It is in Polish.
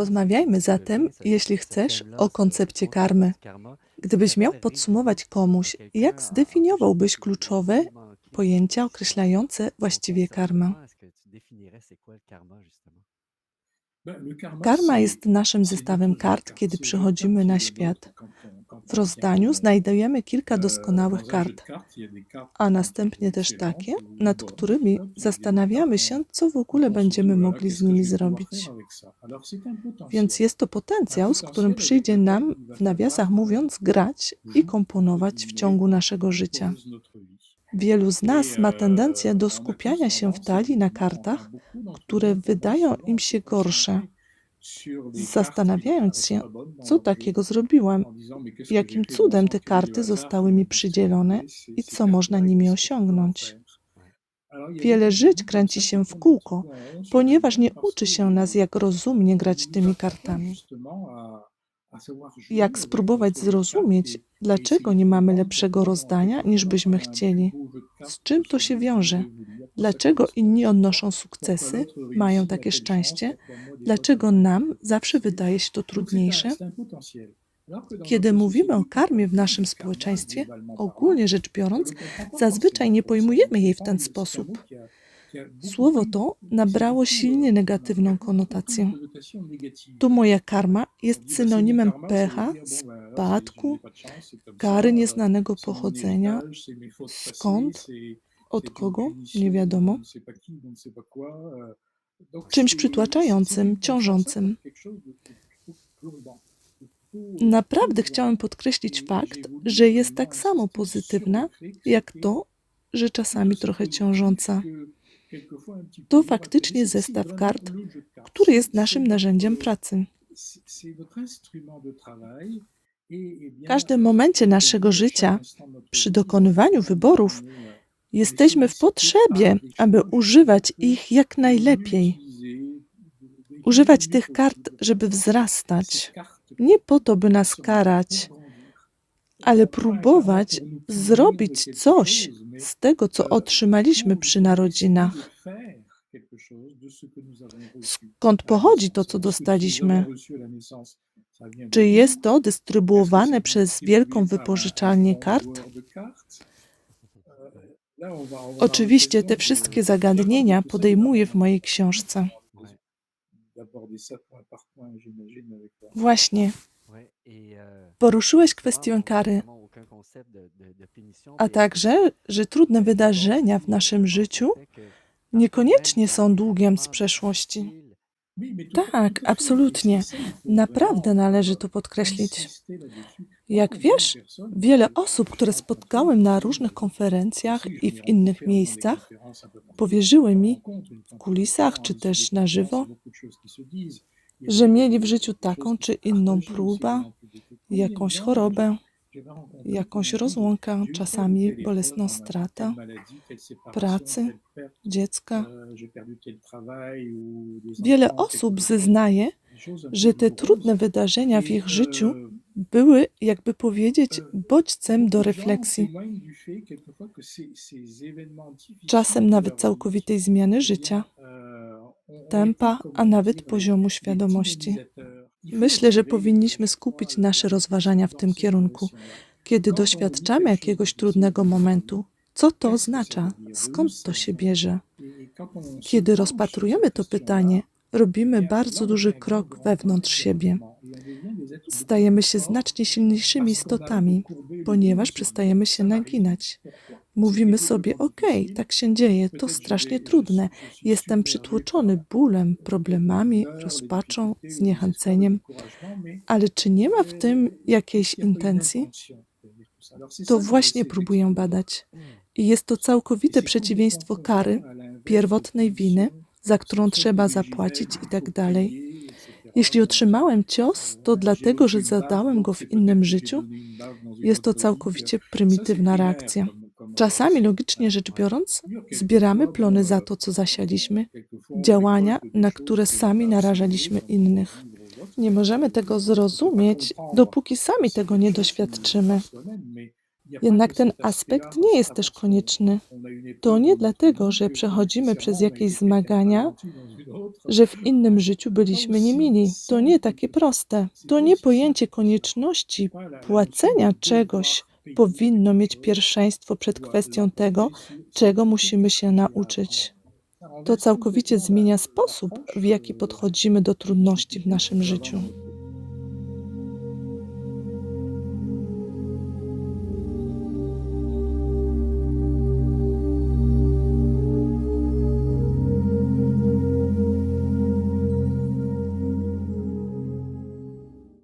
Porozmawiajmy zatem, jeśli chcesz, o koncepcie karmy. Gdybyś miał podsumować komuś, jak zdefiniowałbyś kluczowe pojęcia określające właściwie karmę? Karma jest naszym zestawem kart, kiedy przychodzimy na świat. W rozdaniu znajdujemy kilka doskonałych kart, a następnie też takie, nad którymi zastanawiamy się, co w ogóle będziemy mogli z nimi zrobić. Więc jest to potencjał, z którym przyjdzie nam, w nawiasach mówiąc, grać i komponować w ciągu naszego życia. Wielu z nas ma tendencję do skupiania się w talii na kartach, które wydają im się gorsze, zastanawiając się, co takiego zrobiłem, jakim cudem te karty zostały mi przydzielone i co można nimi osiągnąć. Wiele żyć kręci się w kółko, ponieważ nie uczy się nas, jak rozumnie grać tymi kartami. Jak spróbować zrozumieć, dlaczego nie mamy lepszego rozdania, niż byśmy chcieli? Z czym to się wiąże? Dlaczego inni odnoszą sukcesy, mają takie szczęście? Dlaczego nam zawsze wydaje się to trudniejsze? Kiedy mówimy o karmie w naszym społeczeństwie, ogólnie rzecz biorąc, zazwyczaj nie pojmujemy jej w ten sposób. Słowo to nabrało silnie negatywną konotację. Tu moja karma jest synonimem pecha, spadku, kary nieznanego pochodzenia. Skąd? Od kogo? Nie wiadomo. Czymś przytłaczającym, ciążącym. Naprawdę chciałem podkreślić fakt, że jest tak samo pozytywna, jak to, że czasami trochę ciążąca. To faktycznie zestaw kart, który jest naszym narzędziem pracy. W każdym momencie naszego życia, przy dokonywaniu wyborów, jesteśmy w potrzebie, aby używać ich jak najlepiej. Używać tych kart, żeby wzrastać. Nie po to, by nas karać, ale próbować zrobić coś z tego, co otrzymaliśmy przy narodzinach. Skąd pochodzi to, co dostaliśmy? Czy jest to dystrybuowane przez wielką wypożyczalnię kart? Oczywiście te wszystkie zagadnienia podejmuję w mojej książce. Właśnie. Poruszyłeś kwestię kary, a także, że trudne wydarzenia w naszym życiu niekoniecznie są długiem z przeszłości. Tak, absolutnie. Naprawdę należy to podkreślić. Jak wiesz, wiele osób, które spotkałem na różnych konferencjach i w innych miejscach, powierzyły mi w kulisach czy też na żywo, że mieli w życiu taką czy inną próbę, jakąś chorobę, jakąś rozłąkę, czasami bolesną stratę pracy, dziecka. Wiele osób zeznaje, że te trudne wydarzenia w ich życiu były, jakby powiedzieć, bodźcem do refleksji, czasem nawet całkowitej zmiany życia, tempa, a nawet poziomu świadomości. Myślę, że powinniśmy skupić nasze rozważania w tym kierunku. Kiedy doświadczamy jakiegoś trudnego momentu, co to oznacza? Skąd to się bierze? Kiedy rozpatrujemy to pytanie, robimy bardzo duży krok wewnątrz siebie. Stajemy się znacznie silniejszymi istotami, ponieważ przestajemy się naginać. Mówimy sobie: OK, tak się dzieje, to strasznie trudne. Jestem przytłoczony bólem, problemami, rozpaczą, zniechęceniem. Ale czy nie ma w tym jakiejś intencji? To właśnie próbuję badać. I jest to całkowite przeciwieństwo kary, pierwotnej winy, za którą trzeba zapłacić i tak dalej. Jeśli otrzymałem cios, to dlatego, że zadałem go w innym życiu. Jest to całkowicie prymitywna reakcja. Czasami, logicznie rzecz biorąc, zbieramy plony za to, co zasialiśmy, działania, na które sami narażaliśmy innych. Nie możemy tego zrozumieć, dopóki sami tego nie doświadczymy. Jednak ten aspekt nie jest też konieczny. To nie dlatego, że przechodzimy przez jakieś zmagania, że w innym życiu byliśmy niemili. To nie takie proste. To nie pojęcie konieczności płacenia czegoś powinno mieć pierwszeństwo przed kwestią tego, czego musimy się nauczyć. To całkowicie zmienia sposób, w jaki podchodzimy do trudności w naszym życiu.